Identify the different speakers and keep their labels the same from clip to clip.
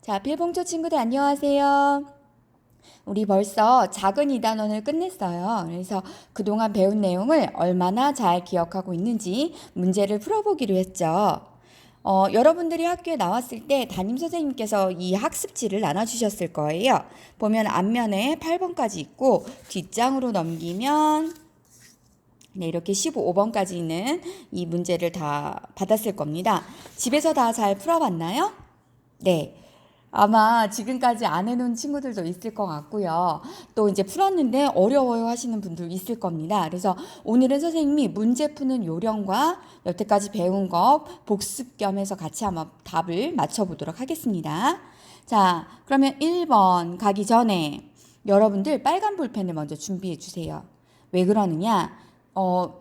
Speaker 1: 자, 필봉조 친구들 안녕하세요. 우리 벌써 작은 이 단원을 끝냈어요. 그래서 그동안 배운 내용을 얼마나 잘 기억하고 있는지 문제를 풀어보기로 했죠. 어, 여러분들이 학교에 나왔을 때 담임 선생님께서 이 학습지를 나눠주셨을 거예요. 보면 앞면에 8번까지 있고 뒷장으로 넘기면 네, 이렇게 15번까지 있는 이 문제를 다 받았을 겁니다. 집에서 다 잘 풀어봤나요? 네. 아마 지금까지 안 해놓은 친구들도 있을 것 같고요. 또 이제 풀었는데 어려워요 하시는 분들 있을 겁니다. 그래서 오늘은 선생님이 문제 푸는 요령과 여태까지 배운 거 복습 겸 해서 같이 한번 답을 맞춰보도록 하겠습니다. 자, 그러면 1번 가기 전에 여러분들 빨간 볼펜을 먼저 준비해 주세요. 왜 그러느냐? 어,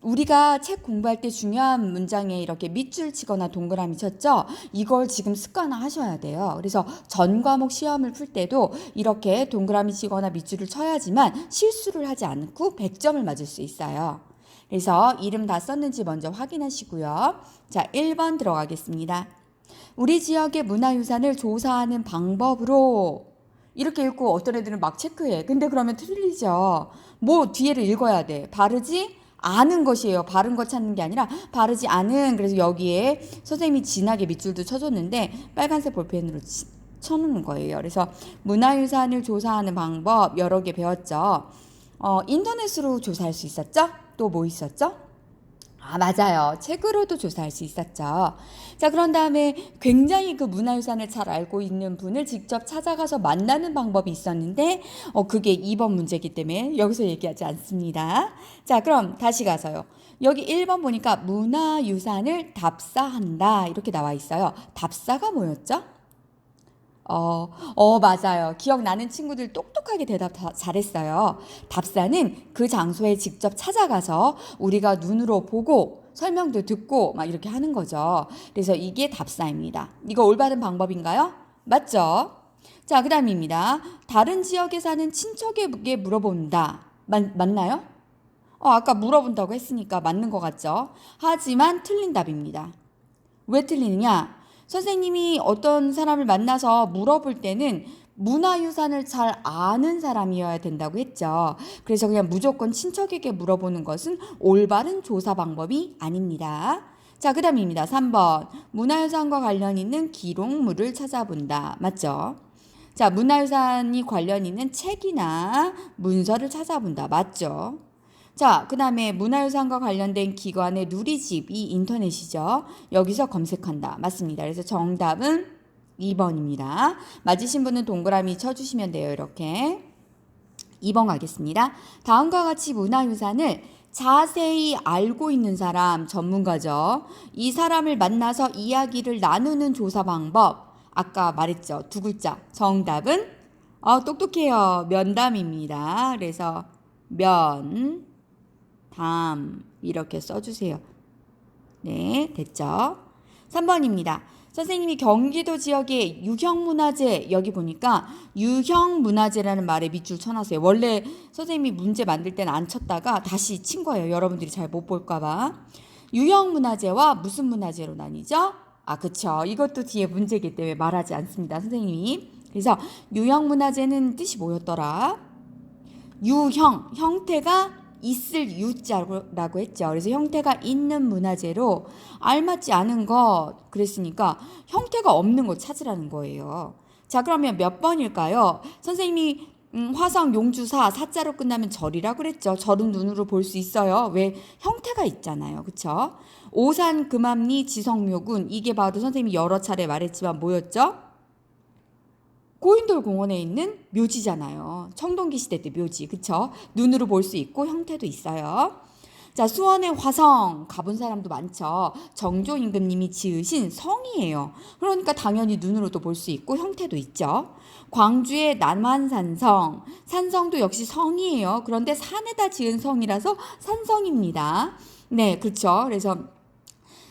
Speaker 1: 우리가 책 공부할 때 중요한 문장에 이렇게 밑줄 치거나 동그라미 쳤죠? 이걸 지금 습관화 하셔야 돼요. 그래서 전 과목 시험을 풀 때도 이렇게 동그라미 치거나 밑줄을 쳐야지만 실수를 하지 않고 100점을 맞을 수 있어요. 그래서 이름 다 썼는지 먼저 확인하시고요. 자, 1번 들어가겠습니다. 우리 지역의 문화유산을 조사하는 방법으로 이렇게 읽고 어떤 애들은 막 체크해. 근데 그러면 틀리죠. 뭐 뒤에를 읽어야 돼. 바르지 않은 것이에요. 바른 거 찾는 게 아니라 바르지 않은. 그래서 여기에 선생님이 진하게 밑줄도 쳐줬는데 빨간색 볼펜으로 치, 쳐놓는 거예요. 그래서 문화유산을 조사하는 방법 여러 개 배웠죠. 어, 인터넷으로 조사할 수 있었죠? 또 뭐 있었죠? 아, 맞아요. 책으로도 조사할 수 있었죠. 자, 그런 다음에 굉장히 그 문화유산을 잘 알고 있는 분을 직접 찾아가서 만나는 방법이 있었는데, 어, 그게 2번 문제이기 때문에 여기서 얘기하지 않습니다. 자, 그럼 다시 가서요. 여기 1번 보니까 문화유산을 답사한다. 이렇게 나와 있어요. 답사가 뭐였죠? 어, 어, 맞아요. 기억나는 친구들 똑똑하게 대답 다 잘했어요. 답사는 그 장소에 직접 찾아가서 우리가 눈으로 보고 설명도 듣고 막 이렇게 하는 거죠. 그래서 이게 답사입니다. 이거 올바른 방법인가요? 맞죠? 자, 그 다음입니다. 다른 지역에 사는 친척에게 물어본다. 맞, 맞나요? 어, 아까 물어본다고 했으니까 맞는 것 같죠? 하지만 틀린 답입니다. 왜 틀리느냐? 선생님이 어떤 사람을 만나서 물어볼 때는 문화유산을 잘 아는 사람이어야 된다고 했죠. 그래서 그냥 무조건 친척에게 물어보는 것은 올바른 조사 방법이 아닙니다. 자, 그 다음입니다. 3번. 문화유산과 관련 있는 기록물을 찾아본다. 맞죠? 자, 문화유산이 관련 있는 책이나 문서를 찾아본다. 맞죠? 자, 그 다음에 문화유산과 관련된 기관의 누리집이 인터넷이죠. 여기서 검색한다. 맞습니다. 그래서 정답은 2번입니다. 맞으신 분은 동그라미 쳐주시면 돼요. 이렇게. 2번 가겠습니다. 다음과 같이 문화유산을 자세히 알고 있는 사람 전문가죠. 이 사람을 만나서 이야기를 나누는 조사 방법. 아까 말했죠. 두 글자. 정답은 어, 똑똑해요. 면담입니다. 그래서 면, 담 이렇게 써주세요. 네, 됐죠? 3번입니다. 선생님이 경기도 지역의 유형문화재 여기 보니까 유형문화재라는 말에 밑줄 쳐놨어요. 원래 선생님이 문제 만들 때는 안 쳤다가 다시 친 거예요. 여러분들이 잘 못 볼까봐. 유형문화재와 무슨 문화재로 나뉘죠? 아, 그쵸. 이것도 뒤에 문제이기 때문에 말하지 않습니다. 선생님이. 그래서 유형문화재는 뜻이 뭐였더라? 유형, 형태가 있을 유자라고 했죠. 그래서 형태가 있는 문화재로 알맞지 않은 것 그랬으니까 형태가 없는 것 찾으라는 거예요. 자, 그러면 몇 번일까요? 선생님이 음, 화성 용주사 사자로 끝나면 절이라 그랬죠. 절은 눈으로 볼 수 있어요. 왜 형태가 있잖아요. 그렇죠? 오산 금암리 지성묘군 이게 바로 선생님이 여러 차례 말했지만 뭐였죠? 고인돌 공원에 있는 묘지잖아요. 청동기 시대 때 묘지, 그쵸? 눈으로 볼 수 있고 형태도 있어요. 자, 수원의 화성 가본 사람도 많죠. 정조 임금님이 지으신 성이에요. 그러니까 당연히 눈으로도 볼 수 있고 형태도 있죠. 광주의 남한산성, 산성도 역시 성이에요. 그런데 산에다 지은 성이라서 산성입니다. 네, 그렇죠. 그래서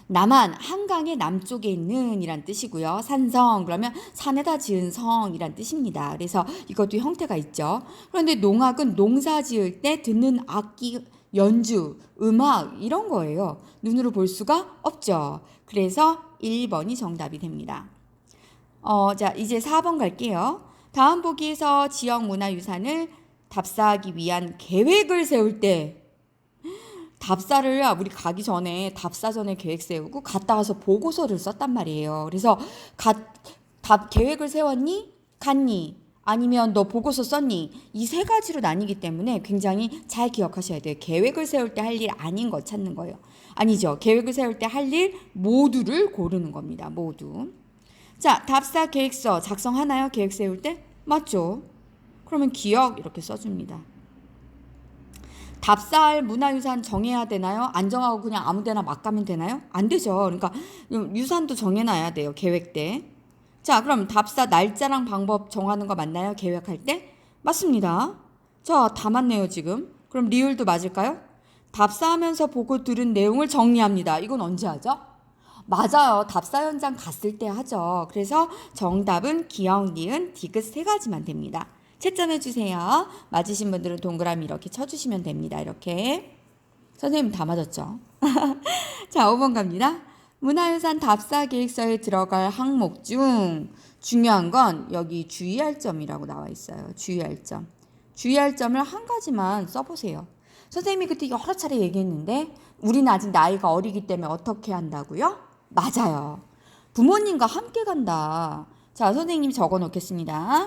Speaker 1: 남한 한강의 남쪽에 있는 이란 뜻이고요. 산성 그러면 산에다 지은 성이란 뜻입니다. 그래서 이것도 형태가 있죠. 그런데 농악은 농사 지을 때 듣는 악기 연주, 음악 이런 거예요. 눈으로 볼 수가 없죠. 그래서 1번이 정답이 됩니다. 어, 자, 이제 4번 갈게요. 다음 보기에서 지역 문화 유산을 답사하기 위한 계획을 세울 때 답사를 우리 가기 전에 답사 전에 계획 세우고 갔다 와서 보고서를 썼단 말이에요. 그래서 가, 답 계획을 세웠니? 갔니? 아니면 너 보고서 썼니? 이 세 가지로 나뉘기 때문에 굉장히 잘 기억하셔야 돼요. 계획을 세울 때 할 일 아닌 거 찾는 거예요. 아니죠. 계획을 세울 때 할 일 모두를 고르는 겁니다. 모두. 자, 답사 계획서 작성하나요? 계획 세울 때? 맞죠? 그러면 기억 이렇게 써줍니다. 답사할 문화유산 정해야 되나요? 안 정하고 그냥 아무 데나 막 가면 되나요? 안 되죠. 그러니까 유산도 정해놔야 돼요. 계획 때. 자, 그럼 답사 날짜랑 방법 정하는 거 맞나요? 계획할 때? 맞습니다. 자, 다 맞네요, 지금. 그럼 리을도 맞을까요? 답사하면서 보고 들은 내용을 정리합니다. 이건 언제 하죠? 맞아요. 답사 현장 갔을 때 하죠. 그래서 정답은 기억, 니은, 디귿 세 가지만 됩니다. 채점해 주세요. 맞으신 분들은 동그라미 이렇게 쳐주시면 됩니다. 이렇게. 선생님 다 맞았죠? 자, 5번 갑니다. 문화유산 답사 계획서에 들어갈 항목 중 중요한 건 여기 주의할 점이라고 나와 있어요. 주의할 점. 주의할 점을 한 가지만 써보세요. 선생님이 그때 여러 차례 얘기했는데 우리는 아직 나이가 어리기 때문에 어떻게 한다고요? 맞아요. 부모님과 함께 간다. 자, 선생님 적어 놓겠습니다.